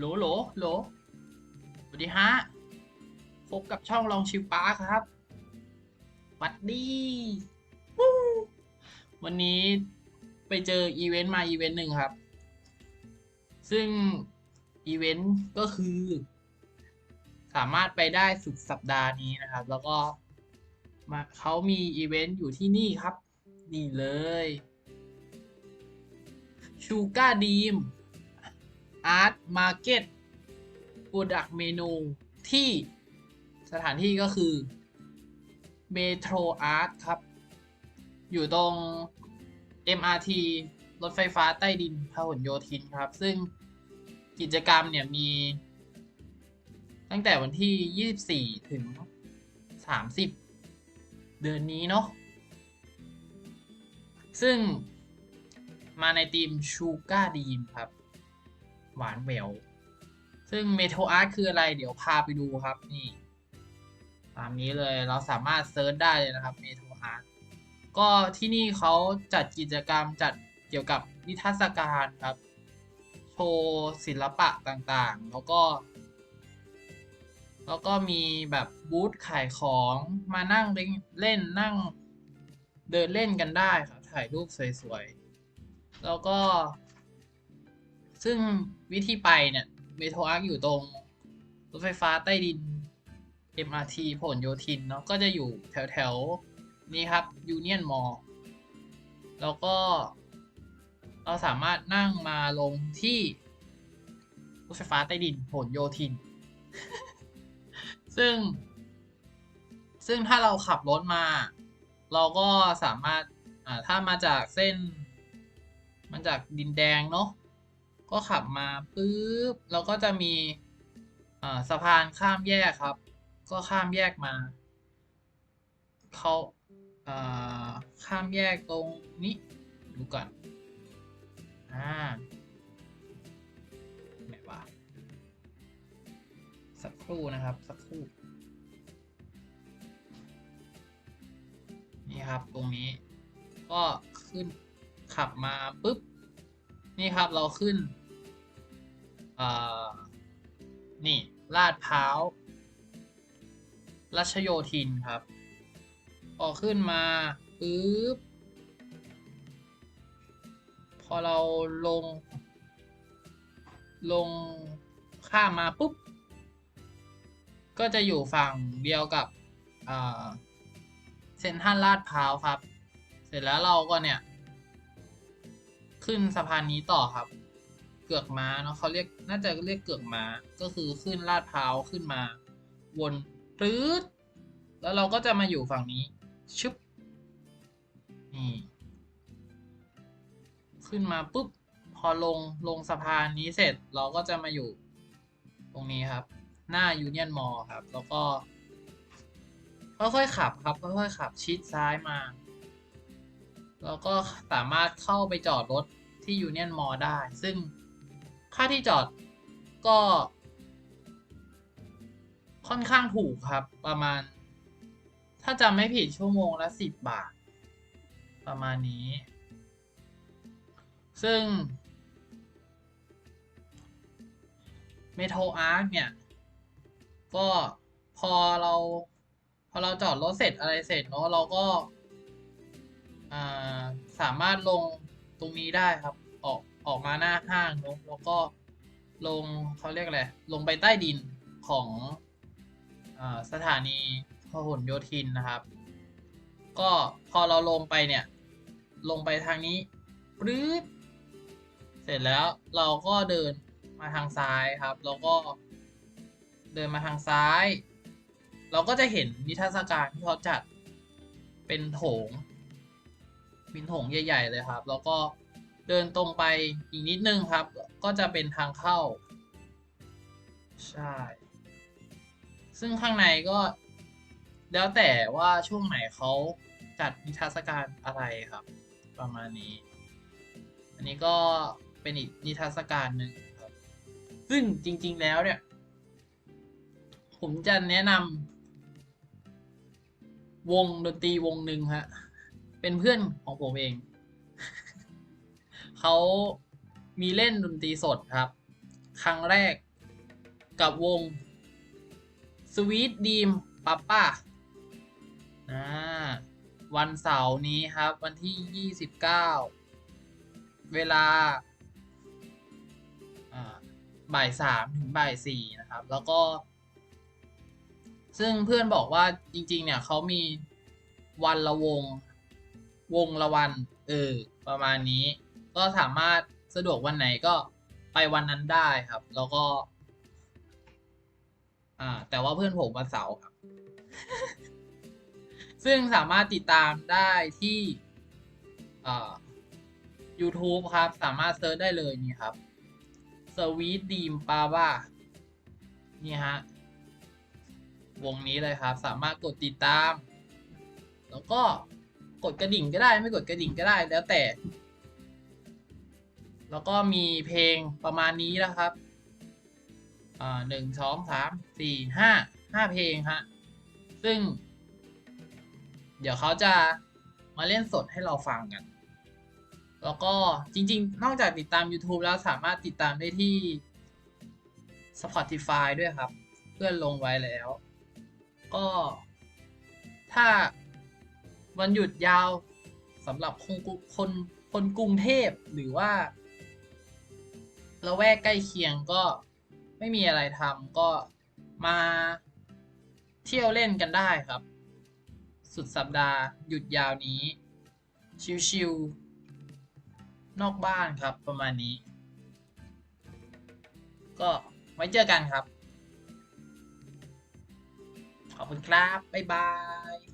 โหลโหลโหลสวัสดีฮะ พบกับช่องลองชิวปาครับวัดดี วันนี้ไปเจออีเวนต์มาอีเวนต์หนึ่งครับ ซึ่งอีเวนต์ก็คือ สามารถไปได้สุดสัปดาห์นี้นะครับ แล้วก็มาเขามีอีเวนต์อยู่ที่นี่ครับ นี่เลยชูการ์ดีม อาร์ตมาร์เก็ตโปรดักเมนูที่สถานที่ก็คือเมโทรอาร์ตครับ อยู่ตรง MRT รถไฟฟ้าใต้ดินพหลโยธินครับ ซึ่งกิจกรรมเนี่ยมี ตั้งแต่วันที่ 24 ถึง 30 เดือนนี้เนาะซึ่งมาในทีมชูการ์ดีมครับ หวานแหววซึ่งเมโทอาร์ตคืออะไรเดี๋ยวพาไปดูครับนี่ ตามนี้เลยเราสามารถเซิร์ชได้เลยนะครับเมโทอาร์ตก็ที่นี่เขาจัดกิจกรรมจัดเกี่ยวกับนิทรรศการครับ โชว์ศิลปะต่างๆ แล้วก็ แล้วก็มีแบบบูธขายของมานั่งเล่นเล่นนั่งเดินเล่นกันได้ครับ ถ่ายรูปสวยๆ แล้วก็ ซึ่งวิธีไปเนี่ยเมโทรอาร์คอยู่ตรงรถไฟฟ้าใต้ดิน MRT ผลโยธินเนาะก็จะอยู่แถวแถวๆนี้ครับยูเนียนมอลแล้วก็เราสามารถนั่งมาลงที่รถไฟฟ้าใต้ดินผลโยธิน ซึ่ง ซึ่งถ้าเราขับรถมา เราก็สามารถอ่าถ้ามาจากเส้นมาจากดินแดงเนาะ ก็ขับมาปุ๊บเราก็จะมีสะพานข้ามแยกครับ ก็ข้ามแยกมาเขาข้ามแยกตรงนี้ดูก่อนอ่าไหนวะสักครู่นะครับ สักครู่นี่ครับตรงนี้ก็ขึ้นขับมาปุ๊บ นี่ครับเราขึ้น นี่ลาดพร้าวรัชโยธินครับพอขึ้นมาปุ๊บพอเราลง ลงข้ามมาปุ๊บ ก็จะอยู่ฝั่งเดียวกับเซ็นทรัลลาดพร้าวครับ เสร็จแล้วเราก็เนี่ย ขึ้นสะพานนี้ต่อครับ เกือกม้าเนาะเขาเรียกน่าจะเรียกเกือกม้าก็คือขึ้นลาดพร้าวขึ้นมา วนปื๊ดแล้วเราก็จะมาอยู่ฝั่งนี้ชึบนี่ขึ้นมาปุ๊บพอลงลงสะพานนี้เสร็จเราก็จะมาอยู่ตรงนี้ครับ หน้ายูเนียนมอลครับ แล้วก็ ค่อยๆขับครับค่อยๆขับชิดซ้ายมา แล้วก็สามารถเข้าไปจอดรถที่ยูเนียนมอลได้ ซึ่ง ค่าที่จอดก็ค่อนข้างถูกครับ ประมาณ ถ้าจำไม่ผิดชั่วโมงละสิบบาท ประมาณนี้ ซึ่งเมโทรอาร์คเนี่ย ก็พอเรา พอเราจอดรถเสร็จอะไรเสร็จเนาะเราก็สามารถลงตรงนี้ได้ครับ ออก ออกมาหน้าห้างเนอะแล้วก็ลงเขาเรียกอะไรลงไปใต้ดินของอสถานีพหลโยธินนะครับ ก็พอเราลงไปเนี่ย ลงไปทางนี้ปรื๊ดเสร็จแล้วเราก็เดินมาทางซ้ายครับ แล้วก็เดินมาทางซ้าย เราก็จะเห็นนิทรรศการที่เขาจัดเป็นโถงเป็นโถงใหญ่ ๆ เลยครับ แล้วก็ เดินตรงไปอีกนิดนึงครับ ก็จะเป็นทางเข้า ใช่ ซึ่งข้างในก็ แล้วแต่ว่าช่วงไหนเขาจัดนิทรรศการอะไรครับ ประมาณนี้ อันนี้ก็เป็นอีกนิทรรศการหนึ่งครับ ซึ่งจริง ๆ แล้วเนี่ย ผมจะแนะนำวงดนตรีวงหนึ่งฮะ เป็นเพื่อนของผมเอง เขามีเล่นดนตรีสดครับ ครั้งแรกกับวง Sweet Dream Papa อ่าวันเสาร์นี้ครับ วันที่ 29 เวลาอ่าบ่ายสามถึงบ่ายสี่นะครับ แล้วก็ ซึ่งเพื่อนบอกว่าจริง ๆ เนี่ยเขามีวันละวง วงละวัน เออ ประมาณนี้ ก็สามารถสะดวกวันไหนก็ไปวันนั้นได้ครับ แล้วก็ อ่า แต่ว่าเพื่อนผมวันเสาร์ครับ ซึ่งสามารถติดตามได้ที่อ่า YouTube ครับ สามารถเซิร์ชได้เลยนี่ครับ Sweet Dream p a w a นี่ฮะ วงนี้เลยครับ สามารถกดติดตาม แล้วก็กดกระดิ่งก็ได้ไม่กดกระดิ่งก็ได้แล้วแต่ แล้วก็มีเพลงประมาณนี้นะครับอ่าหนึ่งสองสามสี่ห้าห้าเพลงฮะซึ่ง เดี๋ยวเขาจะมาเล่นสดให้เราฟังกัน แล้วก็จริง ๆ นอกจากติดตาม YouTube แล้วสามารถติดตามได้ที่ Spotify ด้วยครับ เพื่อนลงไว้แล้ว ก็ ถ้าวันหยุดยาวสำหรับคนคนคนกรุงเทพหรือว่า ละแวกใกล้เคียงก็ไม่มีอะไรทำก็มาเที่ยวเล่นกันได้ครับ สุดสัปดาห์หยุดยาวนี้ ชิวๆนอกบ้านครับประมาณนี้ ก็ไว้เจอกันครับ ขอบคุณครับ บ๊ายบาย